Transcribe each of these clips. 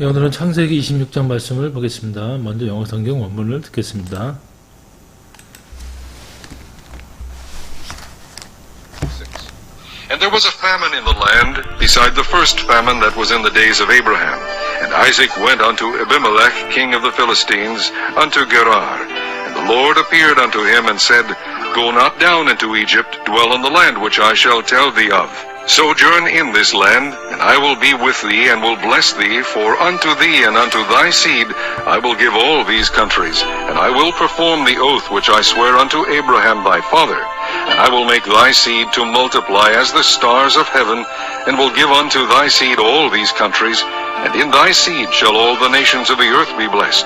네, 오늘은 창세기 26장 말씀을 보겠습니다. 먼저 영어 성경 원문을 듣겠습니다. And there was a famine in the land, beside the first famine that was in the days of Abraham. And Isaac went unto Abimelech, king of the Philistines, unto Gerar. And the Lord appeared unto him and said, Go not down into Egypt, dwell in the land which I shall tell thee of. Sojourn in this land, and I will be with thee, and will bless thee, for unto thee and unto thy seed I will give all these countries, and I will perform the oath which I swear unto Abraham thy father. And I will make thy seed to multiply as the stars of heaven, and will give unto thy seed all these countries, and in thy seed shall all the nations of the earth be blessed.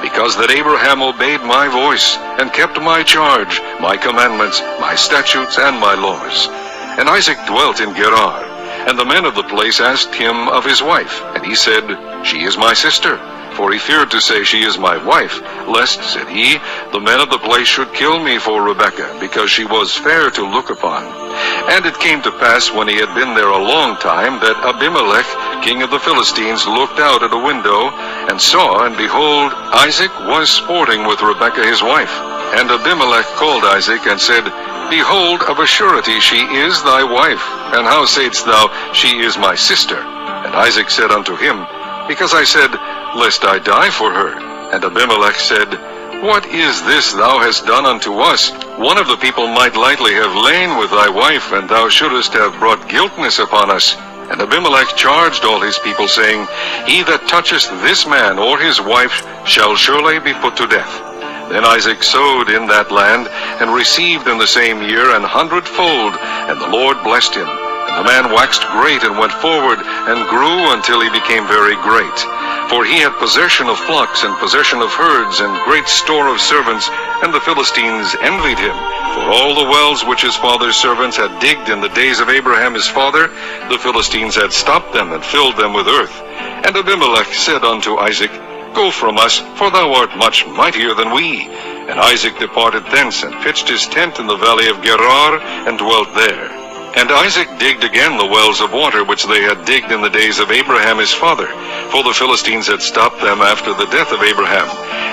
Because that Abraham obeyed my voice, and kept my charge, my commandments, my statutes, and my laws. And Isaac dwelt in Gerar. And the men of the place asked him of his wife. And he said, She is my sister. For he feared to say, She is my wife, lest, said he, the men of the place should kill me for Rebekah, because she was fair to look upon. And it came to pass, when he had been there a long time, that Abimelech, king of the Philistines, looked out at a window, and saw, and behold, Isaac was sporting with Rebekah his wife. And Abimelech called Isaac, and said, Behold, of a surety she is thy wife. And how saidst thou, She is my sister? And Isaac said unto him, Because I said, Lest I die for her. And Abimelech said, What is this thou hast done unto us? One of the people might lightly have lain with thy wife, and thou shouldest have brought guiltness upon us. And Abimelech charged all his people, saying, He that toucheth this man or his wife shall surely be put to death. Then Isaac sowed in that land, and received in the same year an hundredfold, and the Lord blessed him. And the man waxed great, and went forward, and grew until he became very great. For he had possession of flocks, and possession of herds, and great store of servants, and the Philistines envied him. For all the wells which his father's servants had digged in the days of Abraham his father, the Philistines had stopped them, and filled them with earth. And Abimelech said unto Isaac, Go from us, for thou art much mightier than we. And Isaac departed thence, and pitched his tent in the valley of Gerar, and dwelt there. And Isaac digged again the wells of water which they had digged in the days of Abraham his father, for the Philistines had stopped them after the death of Abraham.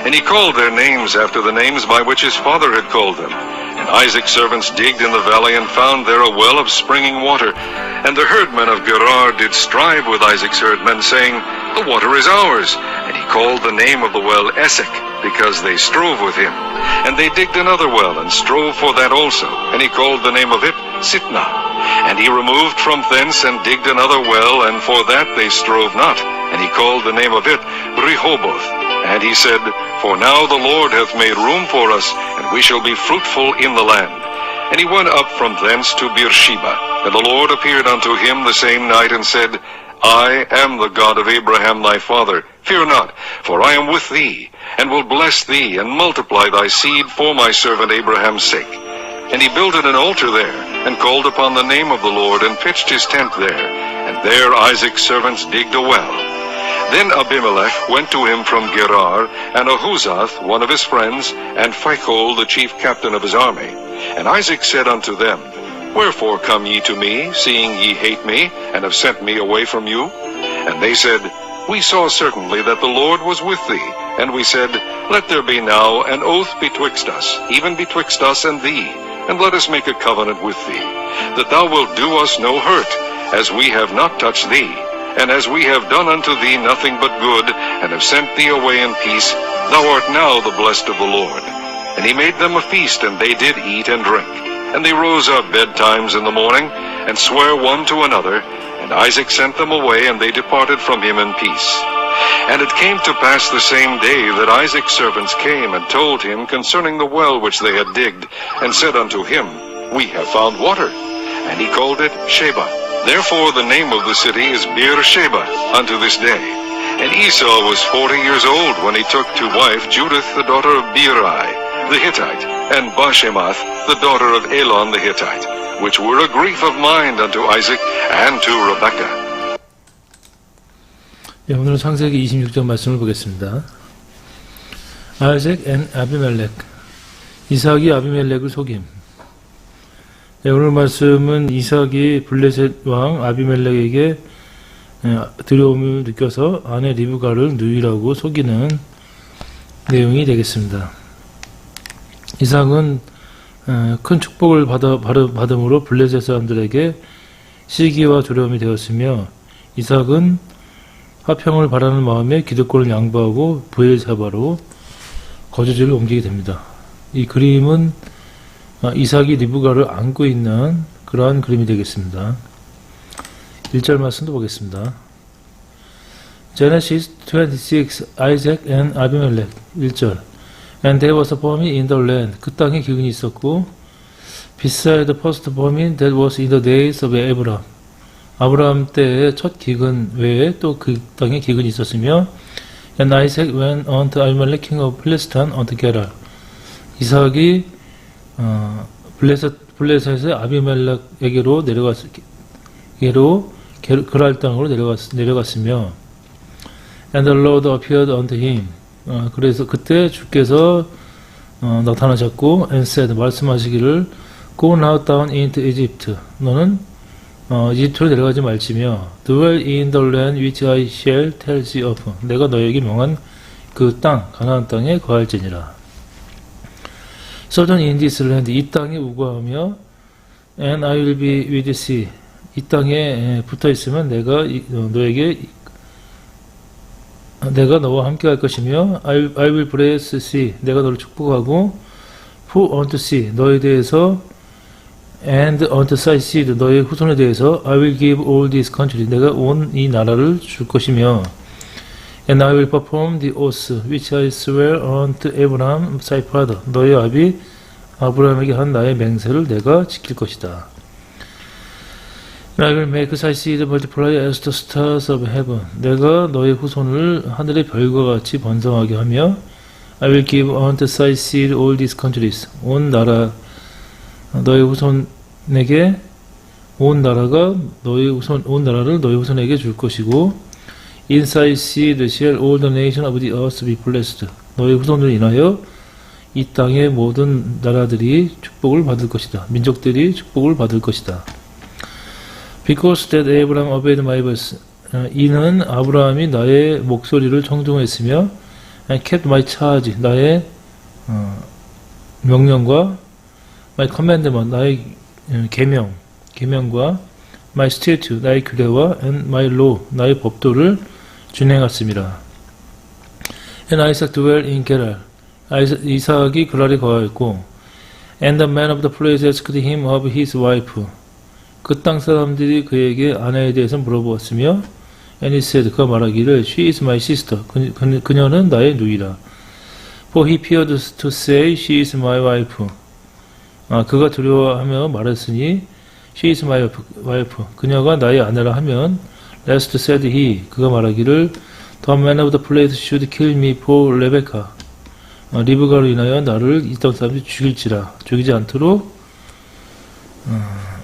And he called their names after the names by which his father had called them. And Isaac's servants digged in the valley, and found there a well of springing water. And the herdmen of Gerar did strive with Isaac's herdmen, saying, The water is ours. Called the name of the well Esek, because they strove with him. And they digged another well, and strove for that also. And he called the name of it Sitnah. And he removed from thence, and digged another well, and for that they strove not. And he called the name of it Rehoboth. And he said, For now the Lord hath made room for us, and we shall be fruitful in the land. And he went up from thence to Beersheba. And the Lord appeared unto him the same night, and said, I am the God of Abraham thy father. Fear not, for I am with thee, and will bless thee, and multiply thy seed for my servant Abraham's sake. And he builded an altar there, and called upon the name of the Lord, and pitched his tent there. And there Isaac's servants digged a well. Then Abimelech went to him from Gerar, and Ahuzath, one of his friends, and Phicol, the chief captain of his army. And Isaac said unto them, Wherefore come ye to me, seeing ye hate me, and have sent me away from you? And they said, We saw certainly that the Lord was with thee. And we said, Let there be now an oath betwixt us, even betwixt us and thee, and let us make a covenant with thee, that thou wilt do us no hurt, as we have not touched thee, and as we have done unto thee nothing but good, and have sent thee away in peace, thou art now the blessed of the Lord. And he made them a feast, and they did eat and drink. And they rose up betimes in the morning, and sware one to another. And Isaac sent them away, and they departed from him in peace. And it came to pass the same day that Isaac's servants came and told him concerning the well which they had digged, and said unto him, We have found water. And he called it Sheba. Therefore the name of the city is Beersheba unto this day. And Esau was forty years old when he took to wife Judith the daughter of Beeri the Hittite, and Bashemath the daughter of Elon the Hittite, which were a grief of mind unto Isaac and to Rebekah. 네, 오늘은 창세기 26장 말씀을 보겠습니다. 아이색 앤 아비멜렉 이삭이 아비멜렉을 속임 네, 오늘 말씀은 이삭이 블레셋 왕 아비멜렉에게 예, 두려움을 느껴서 아내 리브가를 누이라고 속이는 내용이 되겠습니다. 이삭은 어, 큰 축복을 받음으로 블레셋 사람들에게 시기와 두려움이 되었으며 이삭은 화평을 바라는 마음에 기득권을 양보하고 부엘사바로 거주지를 옮기게 됩니다. 이 그림은 아, 이삭이 리브가를 안고 있는 그러한 그림이 되겠습니다. 1절 말씀도 보겠습니다. Genesis 26 Isaac and Abimelech 1절 And there was a famine in the land 그 땅에 기근이 있었고 beside the first famine that was in the days of Abraham 아브라함 때의 첫 기근 외에 또 그 땅에 기근이 있었으며 And Isaac went unto Abimelech king of Philistine unto Gerar 이삭이 어, 블레셋 블레셋의 아비멜렉에게로 내려갔 에게로 게르- 그랄 땅으로 내려갔 내려갔으며 And the Lord appeared unto him. 어, 그래서 그때 주께서 어, 나타나셨고 and said 말씀하시기를 Go now down into Egypt. 너는 어, 이집트로 내려가지 말지며 Dwell in the land which I shall tell thee of. 내가 너에게 명한 그 땅 가나안 땅에 거할지니라. Sojourn in this land 이 땅에 우거하며 And I will be with thee. 이 땅에 붙어 있으면 내가 이- 어, 너에게 내가 너와 함께 할 것이며 I, I will bless thee. 내가 너를 축복하고 who unto thee. 너에 대해서 and unto thy seed. 너의 후손에 대해서 I will give all this country. 내가 온 이 나라를 줄 것이며 and I will perform the oath which I swear unto Abraham thy father. 너의 아비 아브라함에게 한 나의 맹세를 내가 지킬 것이다. And I will make thy seed multiply as the stars of heaven. 내가 너의 후손을 하늘의 별과 같이 번성하게 하며 I will give unto thy seed all these countries. 온 나라 너의 후손에게 온 나라가 너의 후손 온 나라를 너의 후손에게 줄 것이고 In thy seed shall all the nation of the earth be blessed. 너의 후손을 인하여 이 땅의 모든 나라들이 축복을 받을 것이다. 민족들이 축복을 받을 것이다. Because that Abraham obeyed my voice. 어, 이는 아브라함이 나의 목소리를 청종했으며 and kept my charge. 나의 어, 명령과 my commandment. 나의 어, 계명, 계명과 my statute. 나의 규례와 and my law. 나의 법도를 준행했습니다. And Isaac dwelt in Gerar. 이삭이 그랄에 거하였고 and the man of the place asked him of his wife. 그 땅 사람들이 그에게 아내에 대해서 물어보았으며 he said 그가 말하기를 she is my sister 그, 그, 그녀는 나의 누이라 for he feared to say she is my wife 아, 그가 두려워하며 말했으니 she is my wife 그녀가 나의 아내라 하면 lest said he 그가 말하기를 the man of the place should kill me for Rebecca 어, 리브가로 인하여 나를 이 땅 사람들이 죽일지라 죽이지 않도록 아,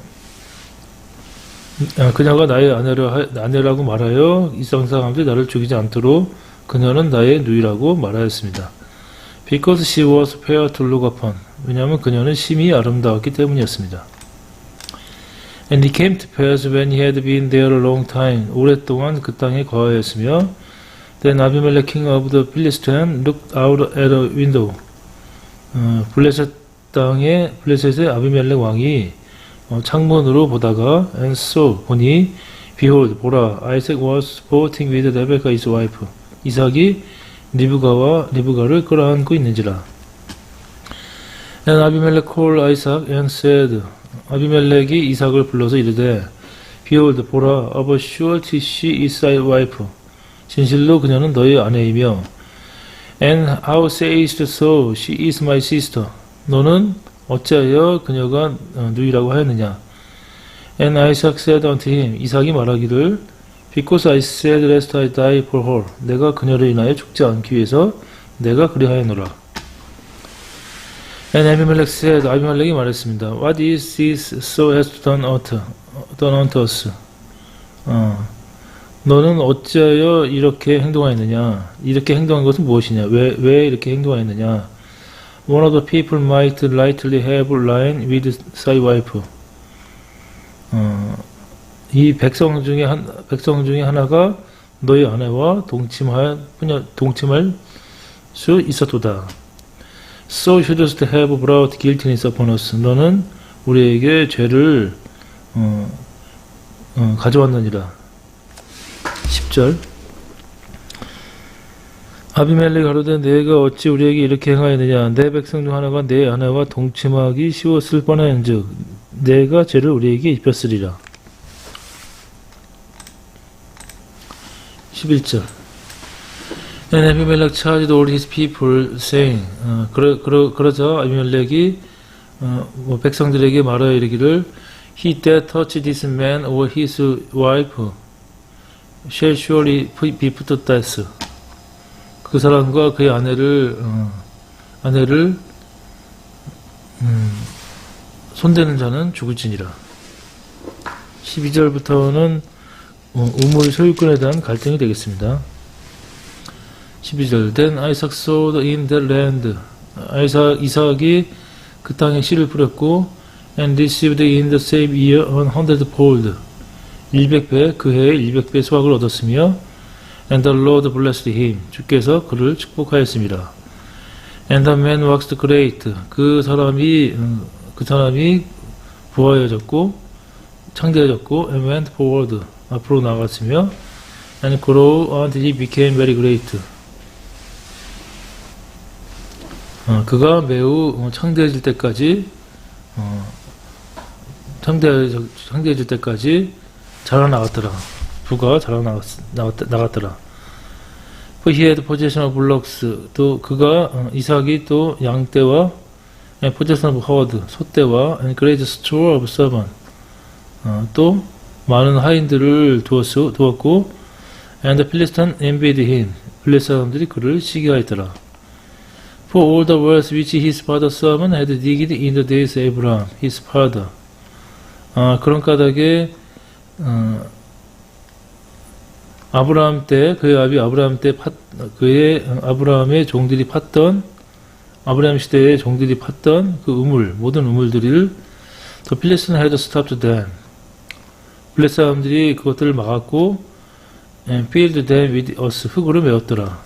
그녀가 나의 아내를 하- 아내라고 말하여 이성 사람들이 나를 죽이지 않도록 그녀는 나의 누이라고 말하였습니다. Because she was fair to look upon. 왜냐하면 그녀는 심히 아름다웠기 때문이었습니다. And he came to pass when he had been there a long time. 오랫동안 그 땅에 거하였으며 Then Abimelech king of the Philistine looked out at a window. 어, 블레셋 땅에 블레셋의 아비멜렉 왕이 어, 창문으로 보다가 and saw 보니 behold 보라 Isaac was sporting with Rebecca his wife 이삭이 리브가와 리브가를 끌어안고 있는지라 and 아비멜렉 called Isaac and said 아비멜렉이 이삭을 불러서 이르되 behold 보라 of a surety she is thy wife 진실로 그녀는 너의 아내이며 and how sayest so she is my sister 너는 어찌하여 그녀가 어, 누이라고 하였느냐? And Isaac said unto him, 이삭이 말하기를, Because I said lest I die for her. 내가 그녀를 인하여 죽지 않기 위해서 내가 그리하였노라. And Abimelech said, 아비멜렉이 말했습니다. What is this so has done unto, done unto us? 어, 너는 어찌하여 이렇게 행동하였느냐? 이렇게 행동한 것은 무엇이냐? 왜, 왜 이렇게 행동하였느냐? One of the people might lightly have line with thy wife. 어, 이 백성 중에 한 백성 중에 하나가 너희 아내와 동침할 뿐 동침할 수 있었도다. So shouldst have brought guiltiness upon us. 너는 우리에게 죄를 어, 어, 가져왔느니라. 10절 아비멜렉 가로되 내가 어찌 우리에게 이렇게 행하였느냐 내 백성 중 하나가 내 아내와 동침하기 쉬웠을 뻔한즉 내가 죄를 우리에게 입혔으리라 11절 And Abimelech charged all his people saying 어, 그러, 그러, 그러자 아비멜렉이 어, 뭐 백성들에게 말하여 이르기를 He that touch this man or his wife shall surely be put to death 그 사람과 그의 아내를 어, 아내를 음, 손대는 자는 죽을지니라. 12절부터는 어, 우물 소유권에 대한 갈등이 되겠습니다. 12절 Then Isaac sowed in the land 아이삭, 이삭이 그 땅에 씨를 뿌렸고 and received in the same year an hundredfold 100배 그 해에 100배 수확을 얻었으며 And the Lord blessed him. 주께서 그를 축복하였습니다. And the man waxed great. 그 사람이 음, 그 사람이 부하여졌고 창대해졌고 and went forward. 앞으로 나갔으며 and grew until he became very great. 어, 그가 매우 어, 창대해질 때까지 어, 창대 창대해질 때까지 자라나갔더라. 부가 자라나갔 나갔, 나갔더라. For he had possession of bullocks. 또 그가 어, 이삭이 또 양떼와 possession of herd 소떼와 and great store of servant. 어, 또 많은 하인들을 두었어, 두었고 and the Philistine envied him. 블레 사람들이 그를 시기하였더라. For all the wells which his father Solomon had digged in the days of Abraham, his father. 아, 그런 까닭에 어, 아브라함 때 그의 아비 아브라함 때 팠, 그의 아브라함의 종들이 팠던 아브라함 시대의 종들이 팠던 그 우물 모든 우물들을 더 필리스는 had stopped them. 블레 사람들이 그것들을 막았고 and filled them with us 흙으로 메웠더라.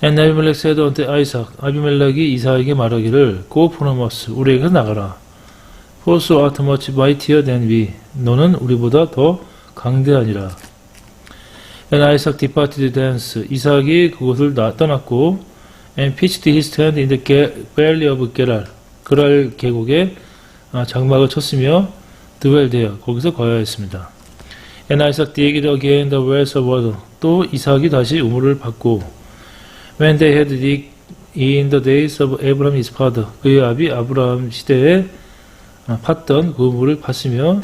아비멜렉 said unto Isaac 아비멜렉이 이사에게 말하기를 Go from us 우리에게 나가라. Much mightier than we. 너는 우리보다 더 강대하니라. And Isaac departed thence. 이삭이 그곳을 나- 떠났고, and pitched his tent in the valley of Gerar. 그랄 계곡에 아, 장막을 쳤으며 드웰되어 거기서 거하였습니다. And Isaac digged again the wells of water. 또 이삭이 다시 우물을 받고, when they had digged in the days of Abraham his father. 그의 아비 아브라함 시대에 아, 팠던 그 우물을 팠으며,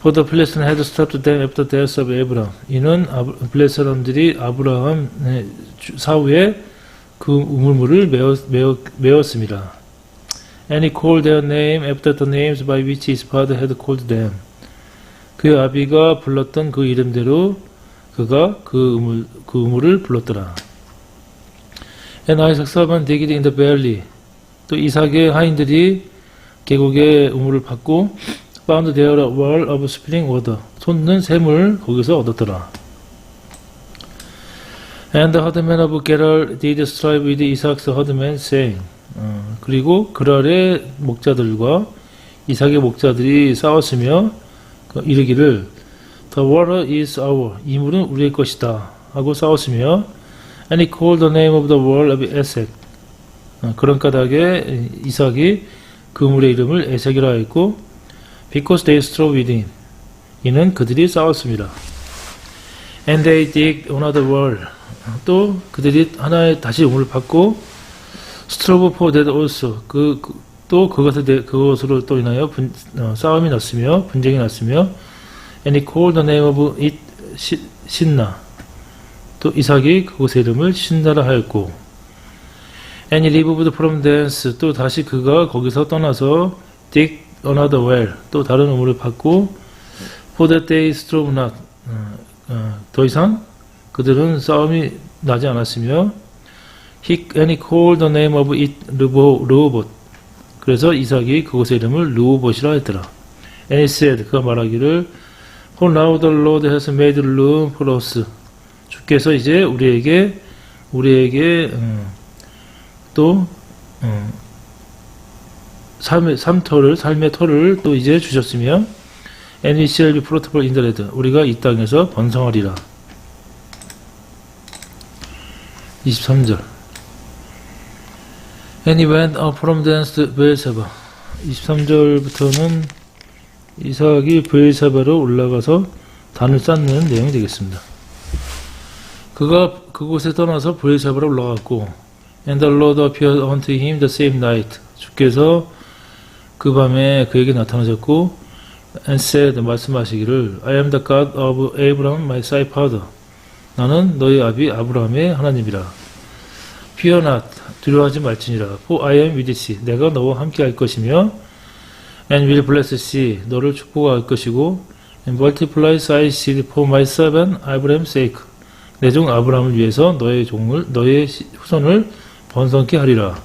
For the Philistines had stopped them after death of Abraham. 이는 블레 사람들이 아브라함 네, 주- 사후에 그 우물물을 메었, 메었습니다. And he called their name after the names by which his father had called them. 그의 아비가 불렀던 그 이름대로 그가 그 우물, 그 우물을 불렀더라. And Isaac servant digged in the valley. 또 이삭의 하인들이 계곡의 우물을 받고 found there a well of spring water. 솟는 샘을 거기서 얻었더라. And the herdmen of Gerar did strive with Isaac's herdmen, saying. 어, 그리고 그랄의 목자들과 이삭의 목자들이 싸웠으며 그 이르기를 The water is our. 이 물은 우리의 것이다. 하고 싸웠으며 And he called the name of the well of Esek. 어, 그런 까닭에 이삭이 그 물의 이름을 에색이라 했고 Because they strove with him. 이는 그들이 싸웠습니다. And they dig another well. 또 그들이 하나의 다시 우물을 받고 strove for that also. 그, 그- 또 그것에 대, 그것으로 또 인하여 분, 어, 싸움이 났으며 분쟁이 났으며 And he called the name of it 시, 신나. 또 이삭이 그곳의 이름을 신나라 하였고 And he removed from thence. 또 다시 그가 거기서 떠나서 dig another well. 또 다른 우물을 받고 for that they strove not. 어, 어, 더 이상 그들은 싸움이 나지 않았으며 he, and he called the name of it 르호봇. 그래서 이삭이 그곳의 이름을 르호봇이라 했더라. And he said, 그가 말하기를, For now the Lord has made room for us. 주께서 이제 우리에게, 우리에게, 음, 또, 음, 삶의, 삶터를, 삶의 터를 또 이제 주셨으며, in the land. 우리가 이 땅에서 번성하리라. 23절. And he went up from thence to Beersheba. 23절부터는 이삭이 브엘사바로 올라가서 단을 쌓는 내용이 되겠습니다. 그가 그곳에 떠나서 브엘사바로 올라갔고 And the Lord appeared unto him the same night. 주께서 그 밤에 그에게 나타나셨고 And said 말씀하시기를 I am the God of Abraham my thy father. 나는 너희 아비 아브라함의 하나님이라. Fear not 두려워하지 말지니라. For I am with thee. 내가 너와 함께 할 것이며 and will bless thee. 너를 축복할 것이고 and multiply thy seed for my servant Abraham's sake. 내 종 아브라함을 위해서 너의 종을 너의 시- 후손을 번성케 하리라.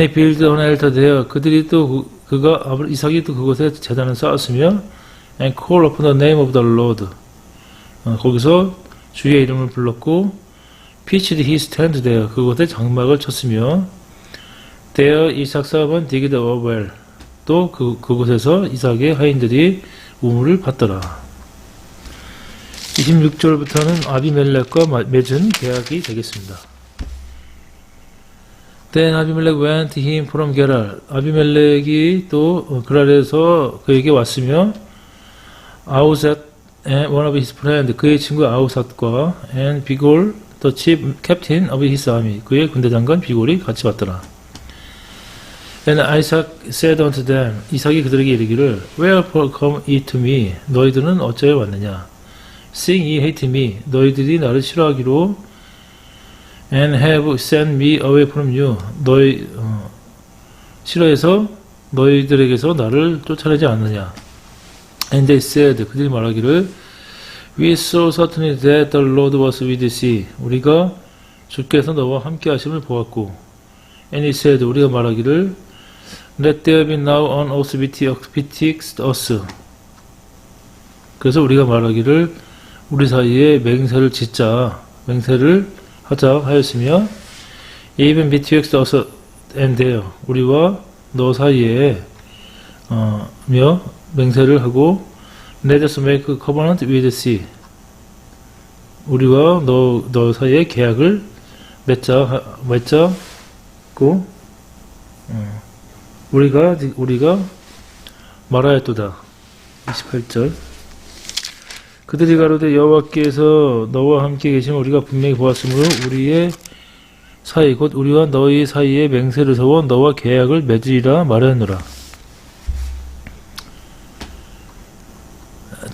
An altar there. 그들이 또 그, 그가 이삭이 또 그곳에 제단을 쌓았으며 and call upon the name of the Lord. 어, 거기서 주의 이름을 불렀고 pitched his tent there. 그곳에 장막을 쳤으며 there 이삭 사업은 digged a well. 또 그, 그곳에서 이삭의 하인들이 우물을 받더라. 26절부터는 아비멜렉과 마- 맺은 계약이 되겠습니다. Then 아비멜렉 went him from 게랄. 아비멜렉이 또 어, 그랄에서 그에게 왔으며 아우삿 and one of his friend 그의 친구 아우삿과 and 비골 the chief captain of his army 그의 군대 장관 비골이 같이 왔더라. And Isaac said unto them 이삭이 그들에게 이르기를 Wherefore come ye to me 너희들은 어찌하여 왔느냐 Seeing ye hate me 너희들이 나를 싫어하기로 and have sent me away from you 너희 어, 싫어해서 너희들에게서 나를 쫓아내지 않느냐 And they said 그들이 말하기를 We saw certainly that the Lord was with thee 우리가 주께서 너와 함께 하심을 보았고 And he said 우리가 말하기를 Let there be now an oath betwixt us 그래서 우리가 말하기를 우리 사이에 맹세를 짓자 맹세를 하자 하였으며 even betwixt us and there 우리와 너 사이에 어, 며 맹세를 하고 let us make a covenant with thee 우리와 너, 너 사이에 계약을 맺자 하- 맺자고 어, 우리가 우리가 말하였도다. 28절 그들이 가로되 여호와께서 너와 함께 계심을 우리가 분명히 보았으므로 우리의 사이 곧 우리와 너희 사이에 맹세를 서워 너와 계약을 맺으리라 말하노라.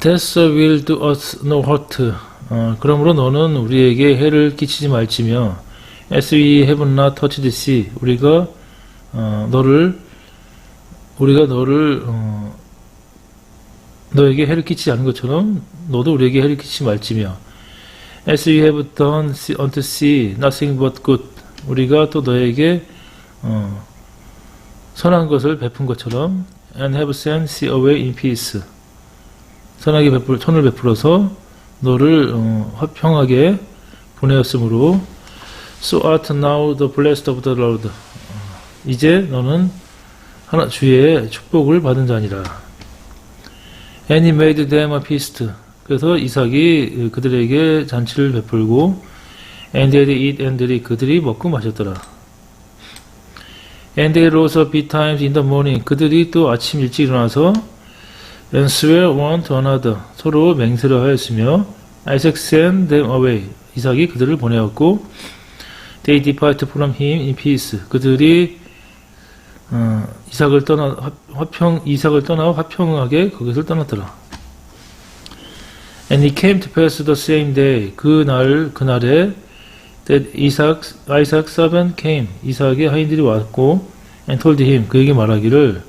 Death will do us no hurt. 어, 그러므로 너는 우리에게 해를 끼치지 말지며 as we have not touched the sea. 우리가 어, 너를 우리가 너를 어, 너에게 해를 끼치지 않은 것처럼 너도 우리에게 해를 끼치지 말지며. As we have done unto sea nothing but good. 우리가 또 너에게 어, 선한 것을 베푼 것처럼 and have sent sea away in peace. 선하게 베풀 손을 베풀어서 너를 어, 화평하게 보내었으므로 so art now the blessed of the Lord. 어, 이제 너는 하나 주의 축복을 받은 자니라. Made them a feast. 그래서 이삭이 그들에게 잔치를 베풀고 eat and they 그들이 먹고 마셨더라. Up betimes in the morning. 그들이 또 아침 일찍 일어나서 one to another. 서로 맹세를 하였으며 sent them away. 이삭이 그들을 보내었고 departed from him in peace. 그들이 어, 이삭을 떠나 화- 화평 이삭을 떠나 화평하게 거기서 떠났더라. And it came to pass the same day 그날 그날에 that Isaac Isaac servant came 이삭의 하인들이 왔고 and told him 그에게 말하기를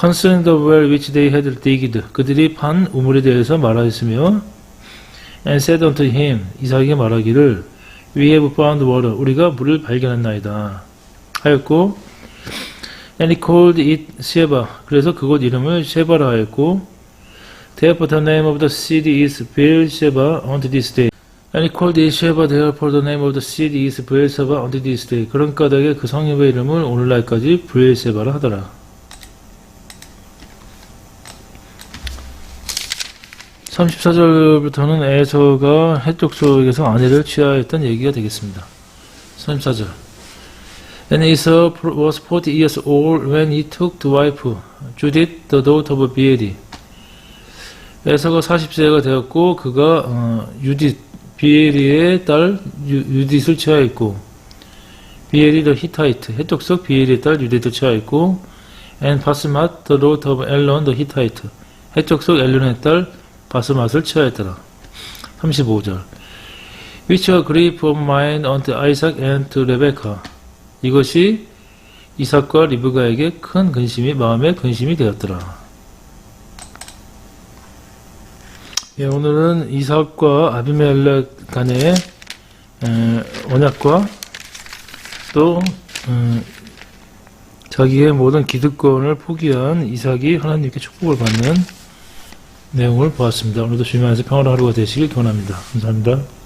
concerning the well which they had digged 그들이 판 우물에 대해서 말하였으며 and said unto him 이삭에게 말하기를 we have found water 우리가 물을 발견했나이다 하였고 And he called it Sheba. 그래서 그곳 이름을 쉐바라 했고, Therefore the name of the city is Beersheba unto this day. And he called it Sheba. Therefore the name of the city is Beersheba unto this day. 그런 까닭에 그 성읍의 이름을 오늘날까지 브엘세바라 하더라. 34절부터는 에서가 해쪽 속에서 아내를 취하였던 얘기가 되겠습니다. 34절. And Esau was 40 years old when he took to wife Judith, the daughter of Beeri. 에서가 40세가 되었고 그가 어, 유딧 비에리의 딸 유, 유딧을 취하였고 비에리 더 히타이트 속 비에리의 딸 유딧을 취하였고 and 바스맛 the daughter of 엘론 the 히타이트 속 엘론의 딸 바스맛을 취하였더라. 35절 Which a grief of mine unto Isaac and to Rebecca 이것이 이삭과 리브가에게 큰 근심이 마음의 근심이 되었더라. 예, 오늘은 이삭과 아비멜렉 간의 에, 언약과 또 음, 자기의 모든 기득권을 포기한 이삭이 하나님께 축복을 받는 내용을 보았습니다. 오늘도 주님 안에서 평안한 하루가 되시길 기원합니다. 감사합니다.